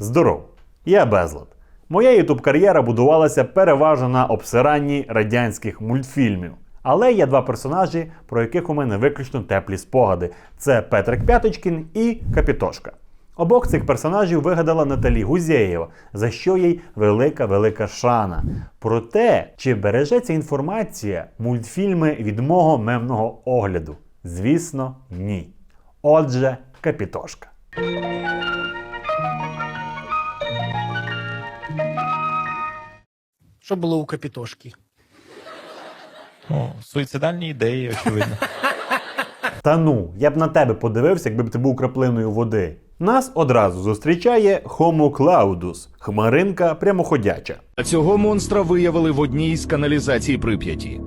Здоров, я Безлад. Моя ютуб кар'єра будувалася переважно на обсиранні радянських мультфільмів. Але є два персонажі, про яких у мене виключно теплі спогади: це Петрик П'яточкін і Капітошка. Обох цих персонажів вигадала Наталі Гузєєва, за що їй велика велика шана. Про те, чи береже ця інформація мультфільми від мого мемного огляду. Звісно, ні. Отже, Капітошка. Що було у капітошки? О, суїцидальні ідеї, очевидно. Та ну, я б на тебе подивився, якби б ти був краплиною води. Нас одразу зустрічає Homo Claudus, хмаринка прямоходяча. Цього монстра виявили в одній з каналізацій Прип'яті.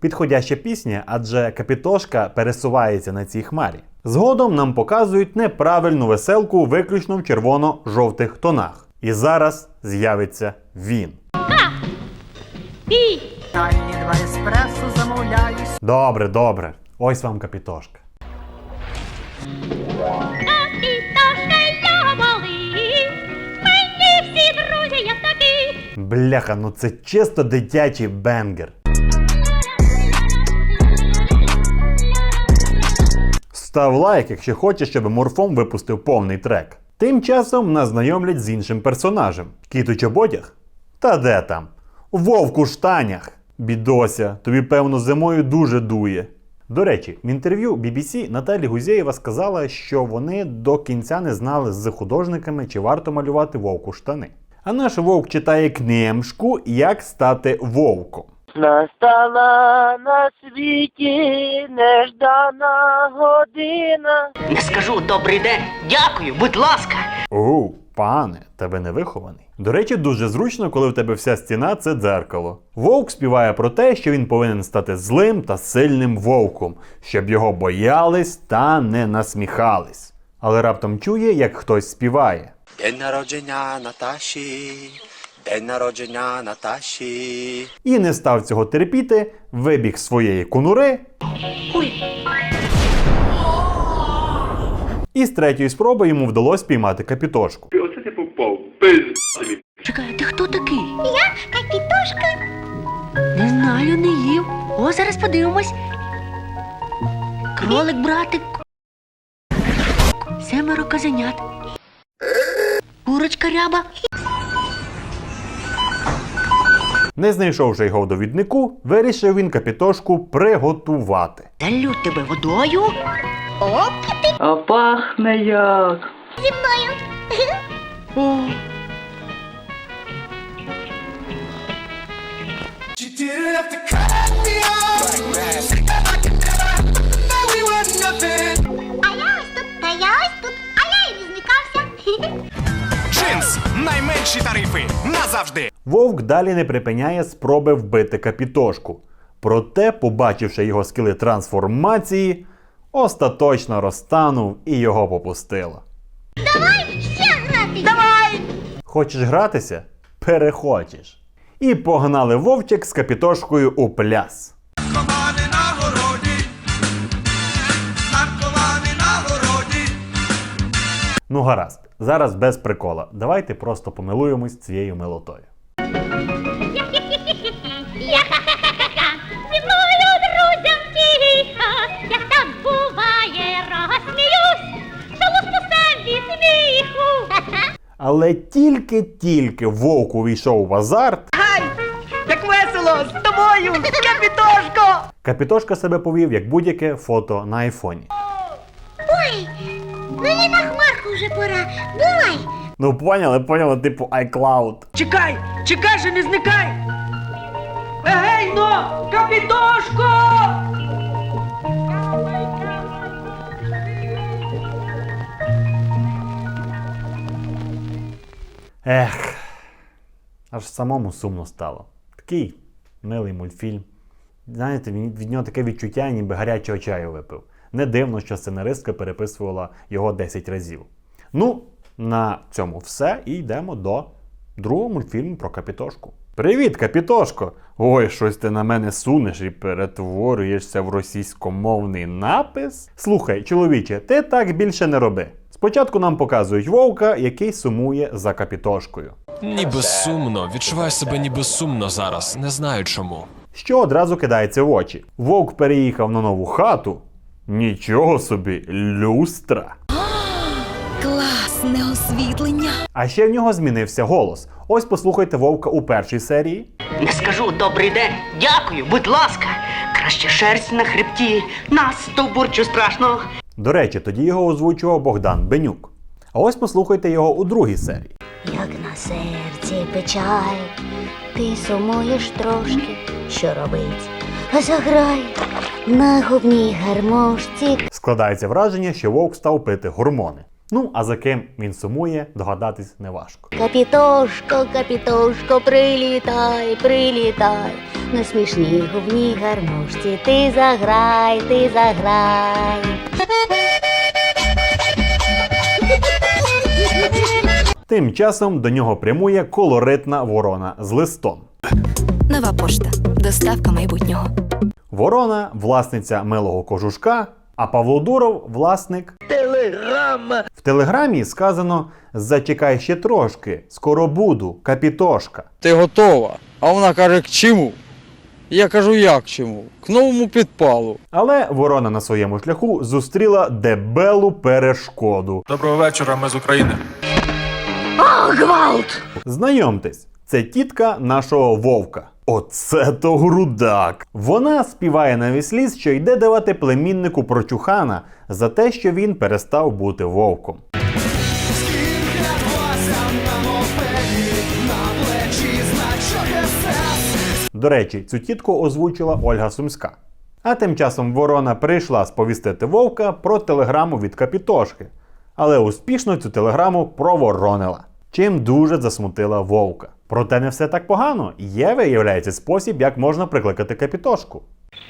Підходяща пісня, адже капітошка пересувається на цій хмарі. Згодом нам показують неправильну веселку виключно в червоно-жовтих тонах. І зараз з'явиться він. Дальні два еспресо замовляю. Добре, добре. Ось вам капітошка. Капітошка я малий, мені всі друзі як такі. Бляха, ну це чисто дитячий бенгер. Став лайк, якщо хочеш, щоб морфом випустив повний трек. Тим часом нас знайомлять з іншим персонажем. Кіт у чоботях? Та де там? Вовк у штанях. Бідося, тобі, певно, зимою дуже дує. До речі, в інтерв'ю BBC Наталі Гузєєва сказала, що вони до кінця не знали з художниками, чи варто малювати вовку штани. А наш вовк читає книжку Як стати вовком. Настала на світі неждана година. Не скажу добрий день. Дякую, будь ласка. Оу, пане, тебе не вихований. До речі, дуже зручно, коли в тебе вся стіна це дзеркало. Вовк співає про те, що він повинен стати злим та сильним вовком, щоб його боялись та не насміхались. Але раптом чує, як хтось співає. День народження Наташі, день народження Наташі. І не став цього терпіти, вибіг з своєї конури. І з третьої спроби йому вдалося піймати капітошку. Чекай, ти хто такий? Я капітошка. Не знаю, не їв. О, зараз подивимось. Кролик, братик. Семеро козенят. Курочка ряба. Не знайшовши його в довіднику, вирішив він капітошку приготувати. Залю тебе водою. А пахне як. Зі мною. О, А я ось тут, та я ось тут, а я і не зникався. Джинс! Найменші тарифи! Назавжди! Вовк далі не припиняє спроби вбити капітошку. Проте, побачивши його скили трансформації, остаточно розтанув і його попустило. Давай ще грати. Давай. Хочеш гратися? Перехочеш. І погнали вовчик з капітошкою у пляс. Ну гаразд, зараз без прикола. Давайте просто помилуємось цією. Ха-ха. Але тільки-тільки вовк увійшов в азарт, Ай! Як весело! З тобою! Капітошко! капітошка себе повів як будь-яке фото на айфоні. Ой, пора. Бувай. Ну поняли, поняли, типу iCloud. Чекай! Чекай же, не зникай! Егей, но! Капітошко! Ех, аж самому сумно стало. Такий милий мультфільм. Знаєте, від нього таке відчуття, ніби гарячого чаю випив. Не дивно, що сценаристка переписувала його 10 разів. Ну, на цьому все і йдемо до другого мультфільму про капітошку. Привіт, капітошко! Ой, щось ти на мене сунеш і перетворюєшся в російськомовний напис. Слухай, чоловіче, ти так більше не роби. Спочатку нам показують вовка, який сумує за капітошкою. Ніби сумно, відчуваю себе ніби сумно зараз, не знаю чому. Що одразу кидається в очі. Вовк переїхав на нову хату. Нічого собі, люстра. Класне освітлення. А ще в нього змінився голос. Ось послухайте вовка у першій серії. Не скажу добрий день, дякую, будь ласка. Краще шерсть на хребті, нас стовбурчу страшно. До речі, тоді його озвучував Богдан Бенюк. А ось послухайте його у другій серії. Як на серці печаль, ти сумуєш трошки, що робить? Заграй на губній гармошці. Складається враження, що вовк став пити гормони. Ну, а за ким він сумує, догадатись неважко. Капітошко, капітошко, прилітай, прилітай. На смішній губній гармошці ти заграй, ти заграй. Тим часом до нього прямує колоритна ворона з листом. Нова пошта. Доставка майбутнього. Ворона власниця милого кожушка, а Павло Дуров власник. Телеграма. В телеграмі сказано: зачекай ще трошки, скоро буду, капітошка. Ти готова? А вона каже, к чому? Я кажу, як чому? К новому підпалу. Але ворона на своєму шляху зустріла дебелу перешкоду. Доброго вечора, ми з України. Знайомтесь, це тітка нашого вовка. Оце то грудак. Вона співає на весь ліс, що йде давати племіннику прочухана за те, що він перестав бути вовком. До речі, цю тітку озвучила Ольга Сумська. А тим часом ворона прийшла сповістити вовка про телеграму від капітошки, але успішно цю телеграму проворонила, чим дуже засмутила вовка. Проте не все так погано. Є, виявляється, спосіб, як можна прикликати капітошку.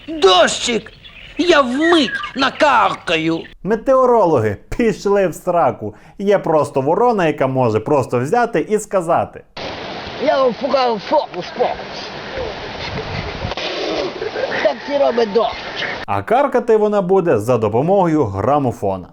Дощик! Я вмить накаркаю. Метеорологи пішли в сраку. Є просто ворона, яка може просто взяти і сказати. Я вам впукав фокус фокус. Так це робить дощ. А каркати вона буде за допомогою грамофона.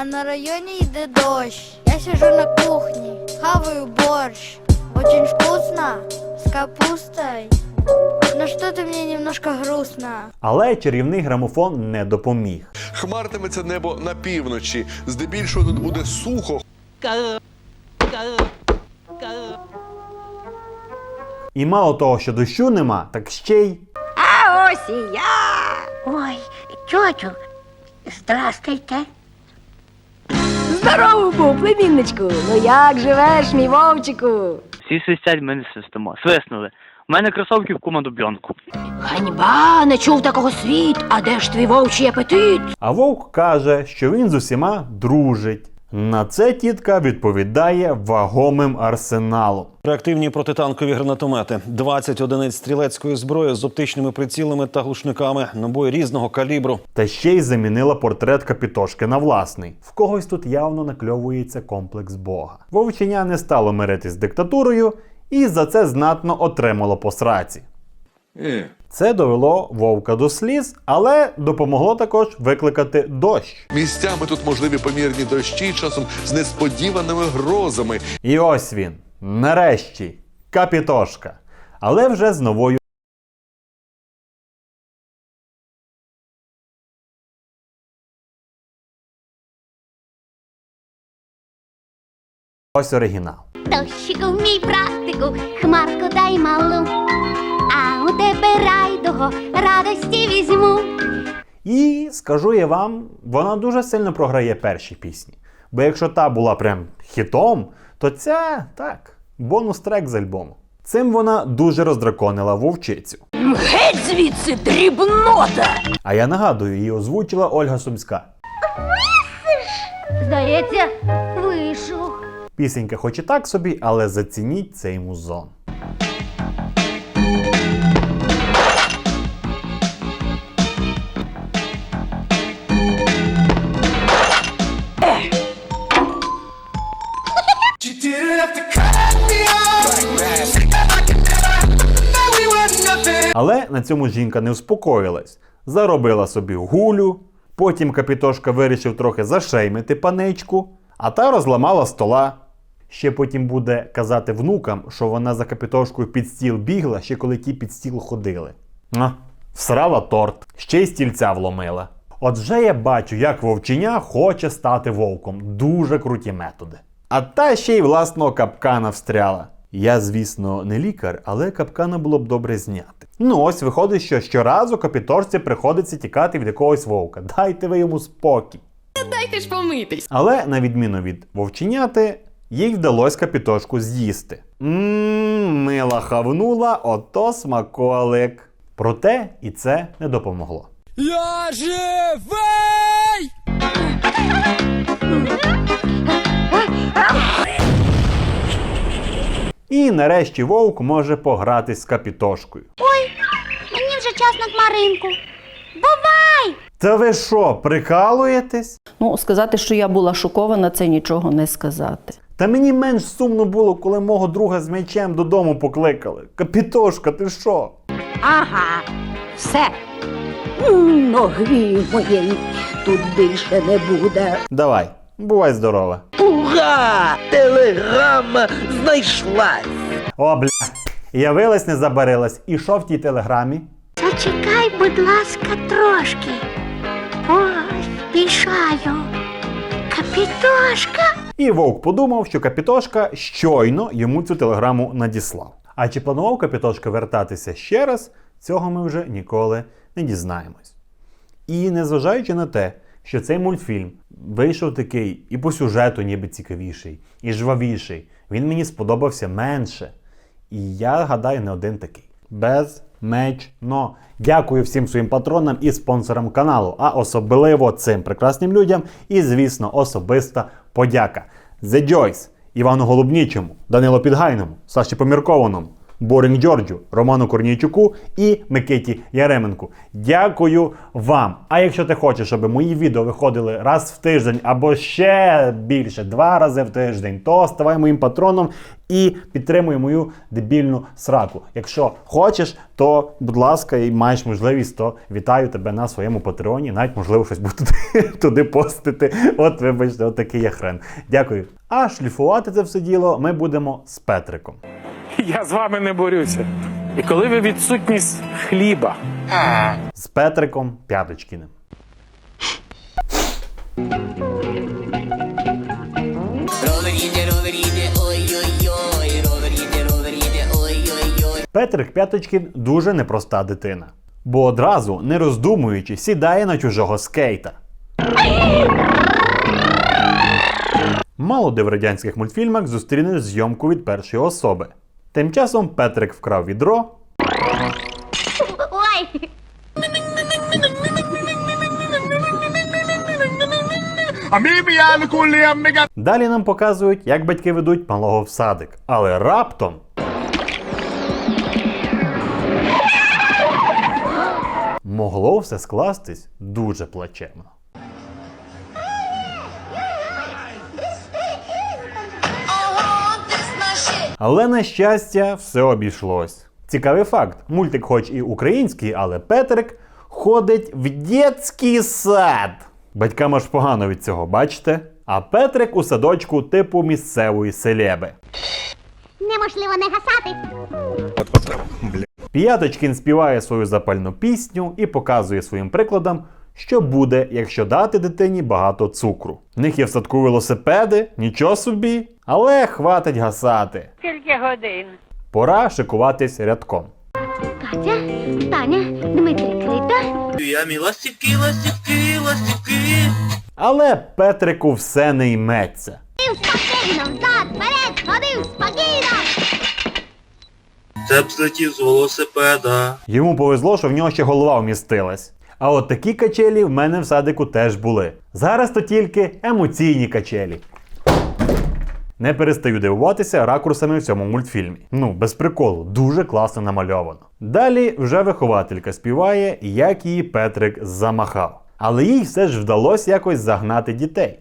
А на районе йде дождь. Я сижу на кухне, хаваю борщ. Очень вкусно, с капустой. Но что-то мне немножко грустно. Але чарівний грамофон не допоміг. Хмаритиметься небо на півночі. Здебільшого тут буде сухо, І мало того, що дощу нема, так ще й А ось і я. Ой, тьотю, здрастуйте. Здорово, був, племінничку. Ну як живеш, мій вовчику? Всі свистять, ми не свистимо. Свиснули. У мене кросовки в кума дубльонку. Ганьба, не чув такого світ. А де ж твій вовчий апетит? А вовк каже, що він з усіма дружить. На це тітка відповідає вагомим арсеналом. Реактивні протитанкові гранатомети, 20 одиниць стрілецької зброї з оптичними прицілами та глушниками, набої різного калібру. Та ще й замінила портрет капітошки на власний. В когось тут явно накльовується комплекс Бога. Вовченя не стало миритись з диктатурою і за це знатно отримало по сраці. Це довело вовка до сліз, але допомогло також викликати дощ. місцями тут можливі помірні дощі, часом з несподіваними грозами. І ось він, нарешті, капітошка. Але вже з новою. Ось оригінал. Дощику, мій братику, хмарку дай малу. Тебе райдого радості візьму. І скажу я вам, вона дуже сильно програє перші пісні. Бо якщо та була прям хітом, то ця так, бонус трек з альбому. Цим вона дуже роздраконила вовчицю. Геть звідси, дрібнота! А я нагадую, її озвучила Ольга Сумська. Здається, вийшов. Пісенька хоч і так собі, але зацініть цей музон. Але на цьому жінка не успокоїлась. Заробила собі гулю. Потім капітошка вирішив трохи зашеймити паничку, а та розламала стола. Ще потім буде казати внукам, що вона за капітошкою під стіл бігла, ще коли ті під стіл ходили. А, всрала торт, ще й стільця вломила. От вже я бачу, як вовченя хоче стати вовком. Дуже круті методи. А та ще й власного капкана встряла. Я, звісно, не лікар, але капкана було б добре зняти. Ну ось виходить, що щоразу капіторці приходиться тікати від якогось вовка. Дайте ви йому спокій. Дайте ж помитись. Але на відміну від вовченяти, їй вдалося капітошку з'їсти. Ммм, мила хавнула, ото смаколик. Проте і це не допомогло. Я живий! І нарешті вовк може погратись з капітошкою. Ой, мені вже час на хмаринку. Бувай! Та ви що, прикалуєтесь? Ну, сказати, що я була шокована, це нічого не сказати. Та мені менш сумно було, коли мого друга з м'ячем додому покликали. Капітошка, ти що? Ага, все. Ноги моєї тут більше не буде. Давай, бувай здорова. Ура! Телеграма знайшлась! О, бля. Явилась, не забарилась. І що в тій телеграмі? Зачекай, будь ласка, трошки. Ось, пішаю. Капітошка. І вовк подумав, що Капітошка щойно йому цю телеграму надіслав. А чи планував Капітошка вертатися ще раз, цього ми вже ніколи не дізнаємось. І незважаючи на те, що цей мультфільм вийшов такий і по сюжету ніби цікавіший, і жвавіший, він мені сподобався менше. І я гадаю, не один такий. Безмечно. Дякую всім своїм патронам і спонсорам каналу, а особливо цим прекрасним людям. І, звісно, особиста подяка. The Joyce, Івану Голубнічому, Данило Підгайному, Саші Поміркованому, Борінг Джорджу, Роману Корнійчуку і Микиті Яременку. Дякую вам! А якщо ти хочеш, щоб мої відео виходили раз в тиждень або ще більше, два рази в тиждень, то ставай моїм патроном і підтримуй мою дебільну сраку. Якщо хочеш, то будь ласка, і маєш можливість, то вітаю тебе на своєму патреоні. Навіть можливо щось буду туди, туди постити. От, вибачте, от такий я хрен. Дякую. А шліфувати це все діло ми будемо з Петриком. Я з вами не борюся. І коли ви відсутність хліба, З Петриком П'яточкіним. Петрик П'яточкін дуже непроста дитина. Бо одразу, не роздумуючи, сідає на чужого скейта. Мало де в радянських мультфільмах зустрінеш зйомку від першої особи. Тим часом Петрик вкрав відро, Ой! Далі нам показують, як батьки ведуть малого в садик. Але раптом. Могло все скластись дуже плачевно. Але на щастя, все обійшлось. Цікавий факт: мультик, хоч і український, але Петрик ходить в дитячий сад. Батькам аж погано від цього, бачите? А Петрик у садочку типу місцевої селеби. Неможливо не гасати. П'яточкін співає свою запальну пісню і показує своїм прикладом, що буде, якщо дати дитині багато цукру. В них є в садку велосипеди, нічого собі, але хватить гасати. Скільки годин? Пора шикуватись рядком. Катя, Таня, Дмитрик Рита. Я мій ластівки, ластівки, ластівки. Але Петрику все не йметься. Спокійно, взад, вперед, ходив спокійно. Це б злетів з велосипеда. Йому повезло, що в нього ще голова вмістилась. А от такі качелі в мене в садику теж були. Зараз то тільки емоційні качелі. Не перестаю дивуватися ракурсами в цьому мультфільмі. Ну, без приколу, дуже класно намальовано. Далі вже вихователька співає, як її Петрик замахав. Але їй все ж вдалося якось загнати дітей.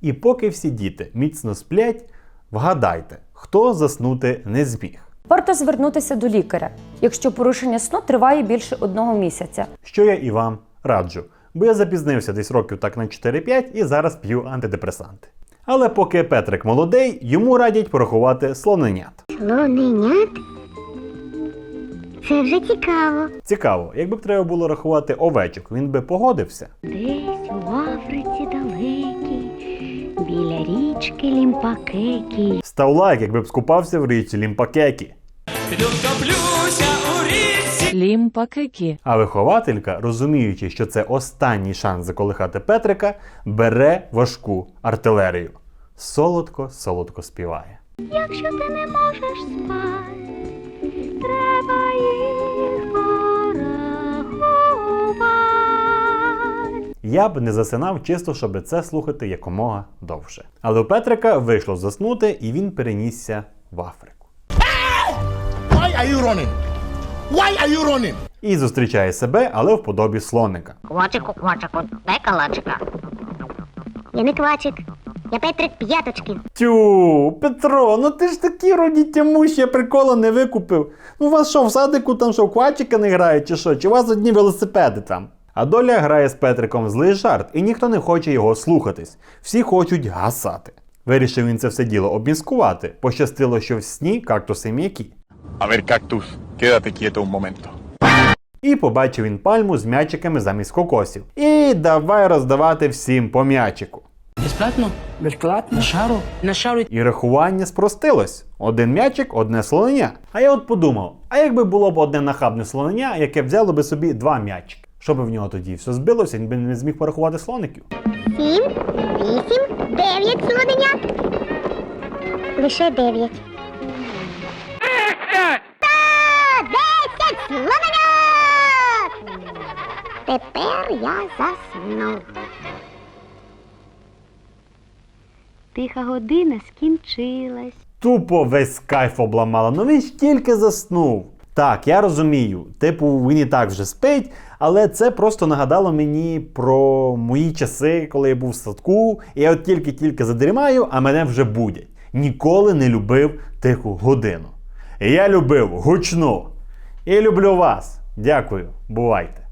І поки всі діти міцно сплять, вгадайте, хто заснути не зміг. Варто звернутися до лікаря, якщо порушення сну триває більше одного місяця. Що я і вам раджу, бо я запізнився десь років так на 4-5 і зараз п'ю антидепресанти. Але поки Петрик молодий, йому радять порахувати слоненят. Слоненят? Це вже цікаво. Цікаво, якби б треба було рахувати овечок, він би погодився. Десь у Африці біля річки Лімпакекі. Став лайк, якби б скупався в річці Лімпакекі. Лімпакекі. А вихователька, розуміючи, що це останній шанс заколихати Петрика, бере важку артилерію. Солодко, солодко співає. Якщо ти не можеш спати, треба їх Я б не засинав чисто, щоб це слухати якомога довше. Але у Петрика вийшло заснути, і він перенісся в Африку. Why are you running? Why are you running? І зустрічає себе, але в подобі слоника. Квачику, квачику, дай калачика. Я не квачик, я Петрик П'яточки. Тю, Петро, ну ти ж такі родітяму ще прикола не викупив. Ну у вас що, в садику там що, квачика не грають чи що? Чи у вас одні велосипеди там? А доля грає з Петриком злий жарт, і ніхто не хоче його слухатись. Всі хочуть гасати. Вирішив він це все діло обміскувати. Пощастило, що в сні кактуси м'які. A ver, cactus, quédate quieto un momento. І побачив він пальму з м'ячиками замість кокосів. І давай роздавати всім по м'ячику. Безплатно? Безплатно? На шару? На шару І рахування спростилось. Один м'ячик, одне слонення. А я от подумав: а якби було б одне нахабне слонення, яке взяло би собі два м'ячики? Що би в нього тоді все збилося, він би не зміг порахувати слоників. Сім, вісім, дев'ять слоненят. Лише дев'ять. Та десять слоненят! Тепер я заснув. Тиха година скінчилась. Тупо весь кайф обламала. Ну він ж тільки заснув. Так, я розумію. Типу, він і так вже спить, але це просто нагадало мені про мої часи, коли я був в садку, і я от тільки-тільки задрімаю, а мене вже будять. Ніколи не любив тиху годину. Я любив гучну. І люблю вас. Дякую, бувайте.